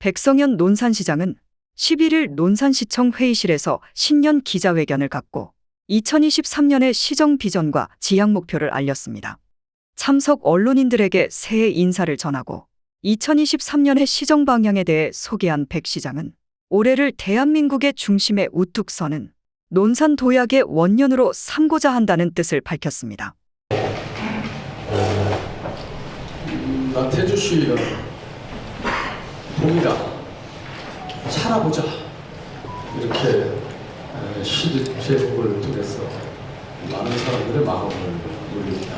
백성현 논산시장은 11일 논산시청 회의실에서 신년 기자회견을 갖고 2023년의 시정 비전과 지향 목표를 알렸습니다. 참석 언론인들에게 새해 인사를 전하고 2023년의 시정 방향에 대해 소개한 백 시장은 올해를 대한민국의 중심에 우뚝 서는 논산 도약의 원년으로 삼고자 한다는 뜻을 밝혔습니다. 나태주 씨는 봄이다 살아보자 이렇게 에, 시 제목을 통해서 많은 사람들의 마음을 울립니다.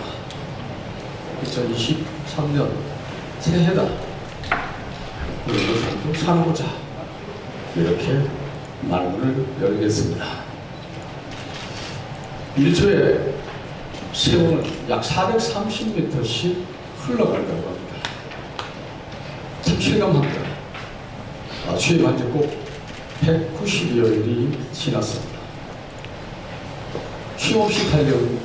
2023년 새해다 우리 삶도 살아보자 이렇게 말문을 열겠습니다. 1초에 세월은 약 430m씩 흘러간다고 합니다. 참 실감합니다. 아, 취임한 지 꼭 190여일이 지났습니다. 쉼없이 달려온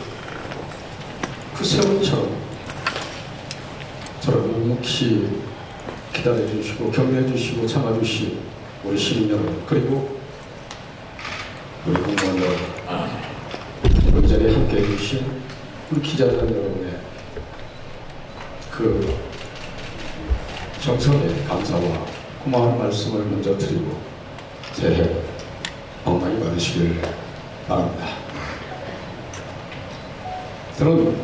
그 세월처럼 저를 묵묵히 기다려주시고 격려해주시고 참아주신 우리 시민 여러분 그리고 우리 공무원 여러분 이 자리에 함께 해주신 우리 기자단 여러분의 그 정성에 감사와 고마운 말씀을 먼저 드리고 새해 복 많이 받으시길 바랍니다. 저는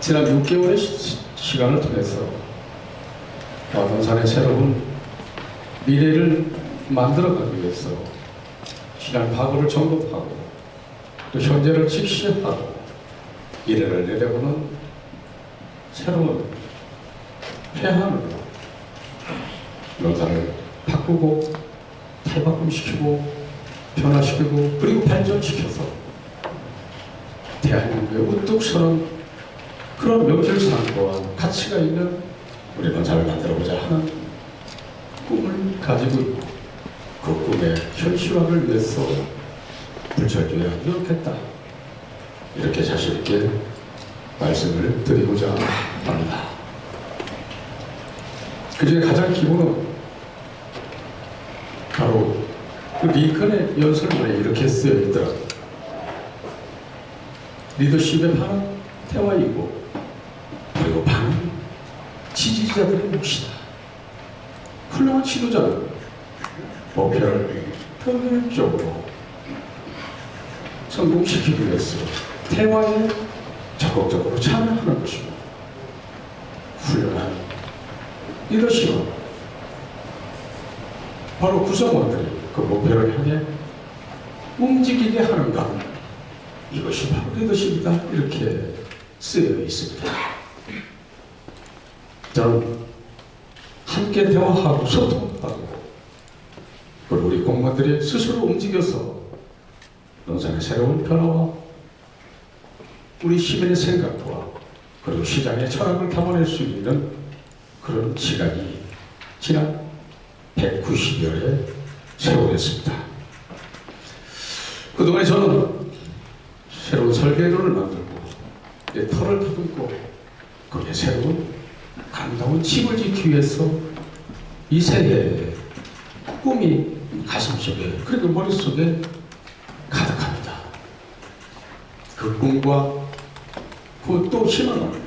지난 6개월의 시, 시간을 통해서 와동산의 새로운 미래를 만들어가기 위해서 지난 과거를 정복하고 또 현재를 직시하고 미래를 내려보는 새로운 폐한으 로 노사를 바꾸고 탈바꿈시키고 변화시키고 그리고 발전시켜서 대한민국의 우뚝 서는 그런 명실상부와 가치가 있는 우리 노사를 만들어보자 하는 꿈을 가지고 있고 그 꿈의 현실화를 위해서 불철주야 노력했다 이렇게 자신 있게 말씀을 드리고자 합니다. 그 중에 가장 기본은 바로 그 링컨의 연설문에 이렇게 쓰여 있더라. 리더십의 반은 태화이고 그리고 반은 지지자들의 몫이다. 훌륭한 지도자는 목표를 효율적으로 성공시키기 위해서 대화에 적극적으로 참여하는 것이고 훌륭한 리더십은 바로 구성원들이 그 목표를 향해 움직이게 하는 것 이것이 바로 리더십이다. 이렇게 쓰여 있습니다. 저는 함께 대화하고 소통하고 그리고 우리 공무원들이 스스로 움직여서 농산의 새로운 변화와 우리 시민의 생각과 그리고 시장의 철학을 담아낼 수 있는 그런 시간이 지난 190여의 세월이었습니다. 그동안에 저는 새로운 설계도를 만들고 이제 털을 터듬고 거기에 새로운 아름다운 집을 짓기 위해서 이 세대의 꿈이 가슴속에 그리고 머릿속에 가득합니다. 그 꿈과 그또 희망은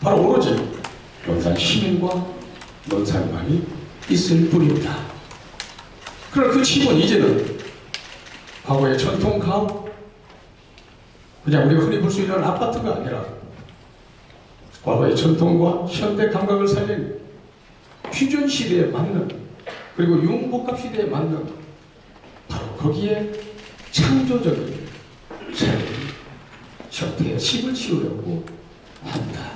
바로 오로지 논산 시민과 논산만이 있을 뿐입니다. 그럼 그 집은 이제는 과거의 전통 가옥, 그냥 우리가 흔히 볼 수 있는 아파트가 아니라 과거의 전통과 현대 감각을 살린 퓨전 시대에 맞는 그리고 융복합 시대에 맞는 바로 거기에 창조적인 새로운 형태의 집을 지으려고 합니다.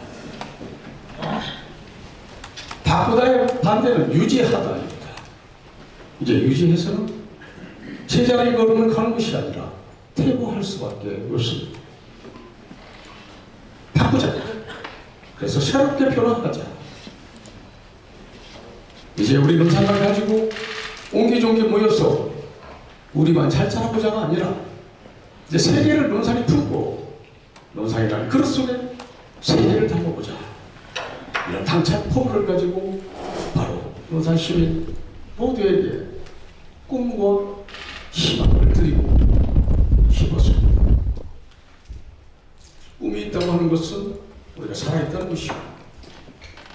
바꾸다의 반대는 유지하다입니다. 이제 유지해서는 제자리 걸음을 가는 것이 아니라 퇴보할 수밖에 없습니다. 바꾸자. 그래서 새롭게 변화하자. 이제 우리 농산을 가지고 옹기종기 모여서 우리만 잘 자라보자가 아니라 이제 세계를 논산이 품고 논산이라는 그릇 속에 세계를 담아보자. 이런 당찬 포부를 가지고 바로 논산 시민 모두에게 꿈과 희망을 드리고 싶었습니다. 꿈이 있다고 하는 것은 우리가 살아있다는 것이고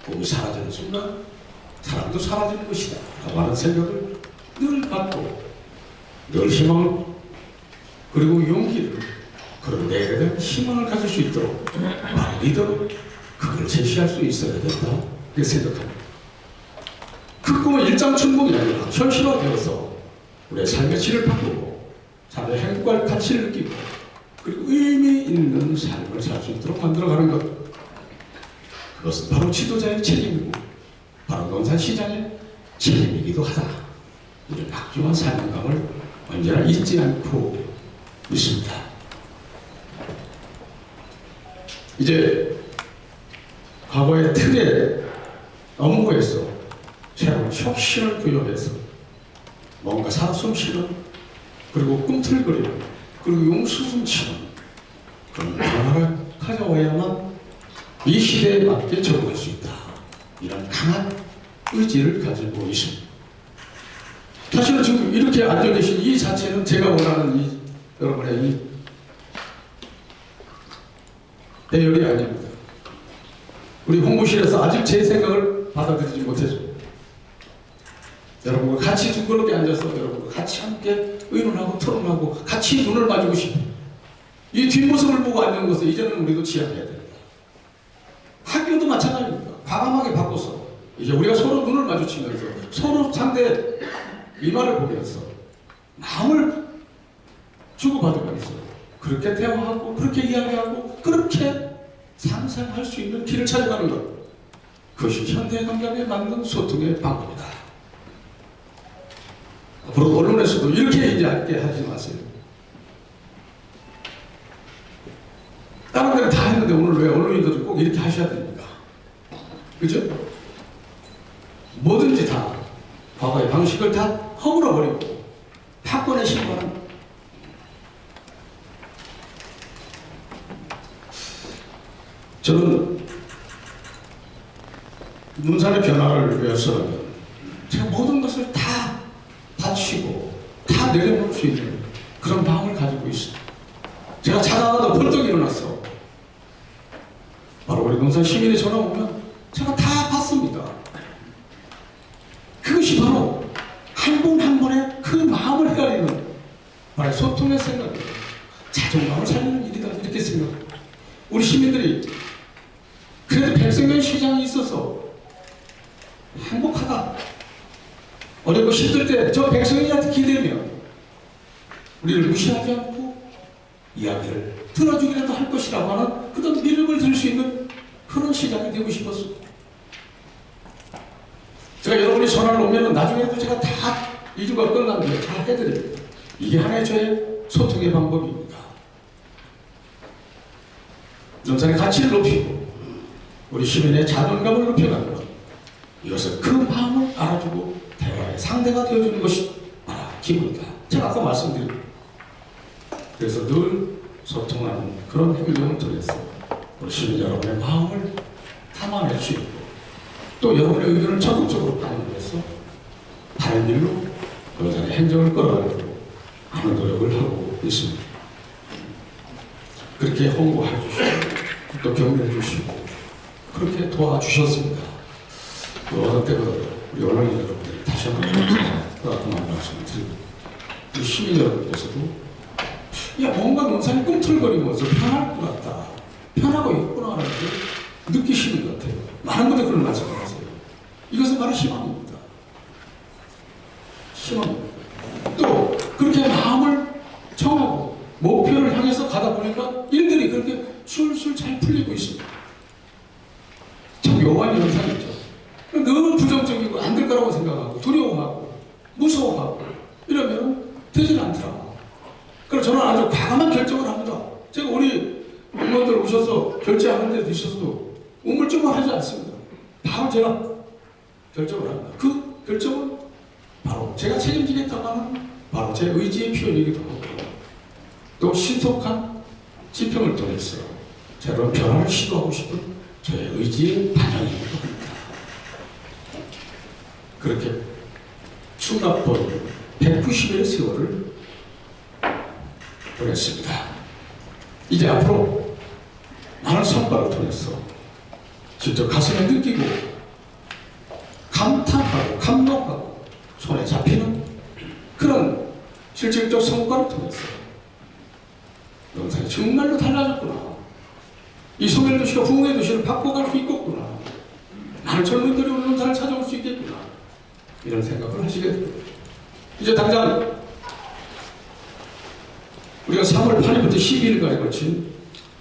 꿈이 사라지는 순간 사람도 사라지는 것이다 라고 하는 생각을 늘 갖고 늘 희망을 그리고 용기를 그런 내에 대한 희망을 가질 수 있도록 바로 리더로 그걸 제시할 수 있어야 된다 이렇게 생각합니다. 그 꿈은 일장춘몽이 아니라 현실화되어서 우리의 삶의 질을 바꾸고 삶의 행복과 가치를 느끼고 그리고 의미 있는 삶을 살 수 있도록 만들어가는 것 그것은 바로 지도자의 책임이고 바로 논산시장의 책임이기도 하다 이런 막중한 사명감을 언제나 잊지 않고 있습니다. 이제 과거의 틀에 업무에서 새로운 혁신을 부여해서 뭔가 사숨쉬는 그리고 꿈틀거리는 그리고 용수숨치는 그런 변화가 가져와야만 이 시대에 맞게 적응할 수 있다. 이런 강한 의지를 가지고 있습니다. 사실은 지금 이렇게 앉아 계신 이 자체는 제가 원하는 이 여러분의 이 대열이 아닙니다. 우리 홍보실에서 아직 제 생각을 받아들이지 못해서 여러분과 같이 두그럽게 앉아서 여러분과 같이 함께 의논하고 토론하고 같이 눈을 마주고 싶어. 이 뒷모습을 보고 앉는 것을 이제는 우리도 지향해야 됩니다. 학교도 마찬가지입니다. 과감하게 바꿔서 이제 우리가 서로 눈을 마주치면서 서로 상대 이마를 보면서 마음을 주고받으면서 그렇게 대화하고 그렇게 이야기하고 그렇게 상상할 수 있는 길을 찾아가는 것 그것이 현대 감각에 맞는 소통의 방법이다. 앞으로 언론에서도 이렇게 함께 하지 마세요. 다른 데는 다 했는데 오늘 왜 언론인들도 꼭 이렇게 하셔야 됩니까? 그죠? 뭐든지 다 과거의 방식을 다 허물어 버리고 탁권의 신발은 저는 문산의 변화를 위해서라면 제가 모든 것을 다 바치고 다 내려놓을 수 있는 그런 마음을 가지고 있습니다. 제가 자다가도 벌떡 일어났어. 바로 우리 논산 시민의 전화 오면 제가 다. 그것이 바로 한 분 한 분의 그 마음을 헤아리는 바로 소통의 생각, 자존감을 살리는 일이다 이렇게 생각합니다. 우리 시민들이 그래도 백성현 시장이 있어서 행복하다. 어렵고 힘들 때 저 백성현한테 기대면 우리를 무시하지 않고 이야기를 들어주기라도 할 것이라고 하는 그런 믿음을 들 수 있는 그런 시장이 되고 싶었습니다. 제가 여러분이 전화를 오면 나중에도 제가 다 일주가 끝나는데 다 해드립니다. 이게 하나의 저의 소통의 방법입니다. 논산의 가치를 높이고 우리 시민의 자존감을 높여가는 것 이것은 그 마음을 알아주고 대화의 상대가 되어주는 것이 바로 기본이다. 제가 아까 말씀드린 그래서 늘 소통하는 그런 행동을 통해서 우리 시민 여러분의 마음을 담아낼 수 있고 또 여러분의 의견을 적극적으로 반영해서 다른 일로 여전히 행정을 끌어가려고 하는 노력을 하고 있습니다. 그렇게 홍보해 주시고 또 격려해 주시고 그렇게 도와주셨습니다. 또 어느 때보다 우리 언론인 여러분들이 다시 한번 따뜻한 말씀을 드립니다. 우리 시민 여러분께서도 야 뭔가 논산이 꿈틀거리면서 편할 것 같다. 편하고 있구나 하는 걸 느끼시는 것 같아요. 많은 분들 그런 말씀을 하세요. 이것은 바로 희망입니다. 희망입니다. 또 그렇게 마음을 정하고 목표를 향해서 가다 보니까 일들이 그렇게 술술 잘 풀리고 있습니다. 참 묘한 현상이죠. 너무 부정적이고 안 될 거라고 생각하고 두려워하고 무서워하고 이러면 되질 않더라. 그래서 저는 아주 과감한 결정을 합니다. 제가 우리 공무원들 오셔서 결제하는 데 있어서도 우물쭈물 하지 않습니다. 바로 제가 결정을 합니다. 그 결정은 바로 제가 책임지겠다고 하는 바로 제 의지의 표현이기도 하고 또 신속한 집행을 통해서 새로운 변화를 시도하고 싶은 저의 의지의 반영이기도 합니다. 그렇게 수납본 190일의 세월을 보냈습니다. 이제 앞으로 많은 성과를 통해서 직접 가슴에 느끼고 실질적 성과를 통해서 영상이 정말로 달라졌구나. 이 소멸 도시가 부흥의 도시를 바꿔갈 수 있겠구나. 많은 젊은이들이 오늘 영상을 찾아올 수 있겠구나. 이런 생각을 하시게 됩니다. 이제 당장 우리가 3월 8일부터 12일간에 걸친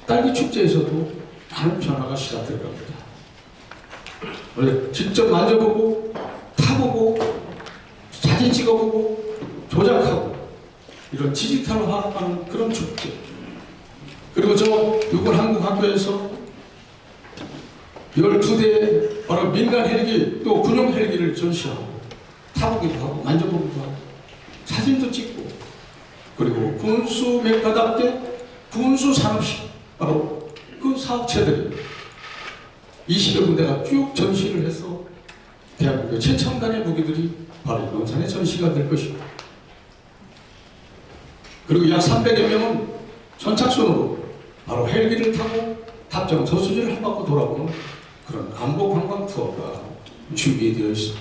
딸기 축제에서도 많은 변화가 시작될 겁니다. 우리 직접 만져보고 타보고 사진 찍어보고 조작하고 이런 디지털화하는 그런 축제. 그리고 저 육군 한국 학교에서 12대의 바로 민간 헬기 또 군용 헬기를 전시하고 타보기도 하고 만져보기도 하고 사진도 찍고 그리고 군수 맥가답게 군수 산업식 바로 그 사업체들이 20여 군데가 쭉 전시를 해서 대한민국의 최첨단의 무기들이 바로 이 논산에 전시가 될 것입니다. 그리고 약 300여 명은 선착순으로 바로 헬기를 타고 탑정 저수지를 한 바퀴 돌아보는 그런 안보 관광 투어가 준비되어 있습니다.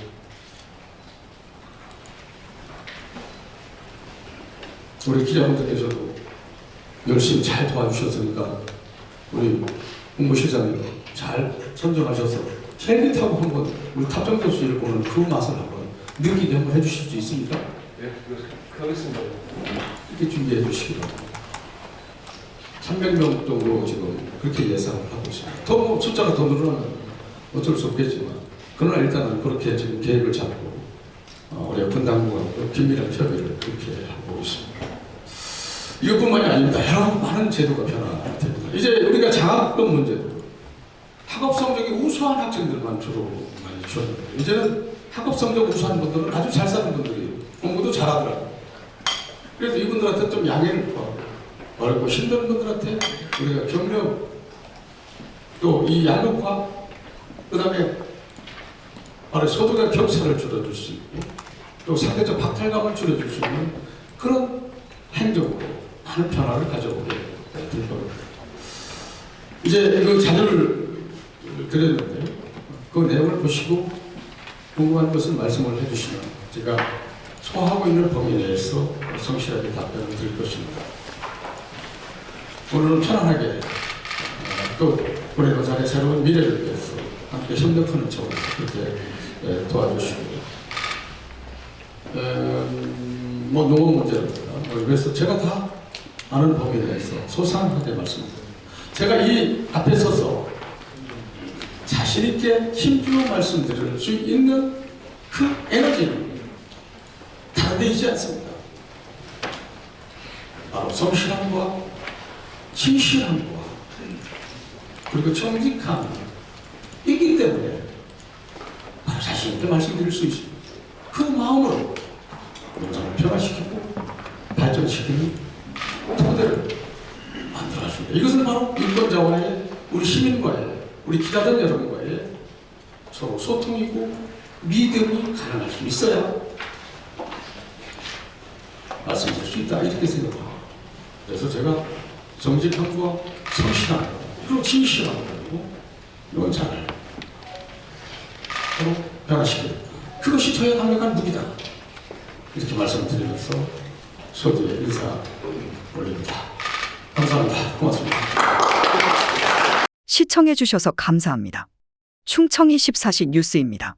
우리 기자분들께서도 열심히 잘 도와주셨으니까 우리 국무실장님 잘 선정하셔서 헬기 타고 한번 우리 탑정 저수지를 보는 그 맛을 한번 느끼게 한번 해주실 수 있습니까? 네, 하겠습니다. 이렇게 준비해 주시기 바랍니다. 300명 정도 지금 그렇게 예상을 하고 있습니다. 더뭐 숫자가 더 늘어나면 어쩔 수 없겠지만 그러나 일단은 그렇게 지금 계획을 잡고 어, 우리 군 당국하고 긴밀한 협의를 그렇게 하고 있습니다. 이것뿐만이 아닙니다. 여러 많은 제도가 변화됩니다. 이제 우리가 장학금 문제도 학업 성적이 우수한 학생들만 주로 많이 주었는데 이제는 학업 성적 우수한 분들은 아주 잘 사는 분들이 공부도 잘하더라고요. 그래서 이분들한테 좀 양해를 구하고 어렵고 힘든 분들한테 우리가 격려 또 이 양극화 그 다음에 바로 소득의 격차를 줄여줄 수 있고 또 상대적 박탈감을 줄여줄 수 있는 그런 행동으로 많은 변화를 가져오게 될 겁니다. 이제 그 자료를 드렸는데 그 내용을 보시고 궁금한 것은 말씀을 해주시면 제가 소화하고 있는 범위 내에서 성실하게 답변을 드릴 것입니다. 오늘은 편안하게 어, 또 우리 노산의 새로운 미래를 위해서 함께 협력하는 차원에서 그렇게 예, 도와주시고 음, 뭐 농업 문제라든가 뭐 그래서 제가 다 아는 범위 내에서 소상하게 말씀드립니다. 제가 이 앞에 서서 자신 있게 힘주어 말씀드릴 수 있는 그 에너지는 다른 데 있지 않습니다. 바로 성실함과 진실함과 그리고 정직함 이기 때문에 바로 자신 있게 말씀드릴 수 있습니다. 그 마음으로 영상을 변화시키고 발전시키는 토대를 만들어줍니다. 이것은 바로 유권자와의 우리 시민과의 우리 기자들 여러분과의 서로 소통이고 믿음이 가능할 수 있어야 말씀드릴 수 있다 이렇게 생각합니다. 그래서 제가 정직함과 성실함 그리고 진실함 그리고 연산을 서로 변화시킵니다. 그것이 저의 강력한 무기다. 이렇게 말씀드리면서 소주의 인사 올립니다. 감사합니다. 고맙습니다. 시청해 주셔서 감사합니다. 충청이 14시 뉴스입니다.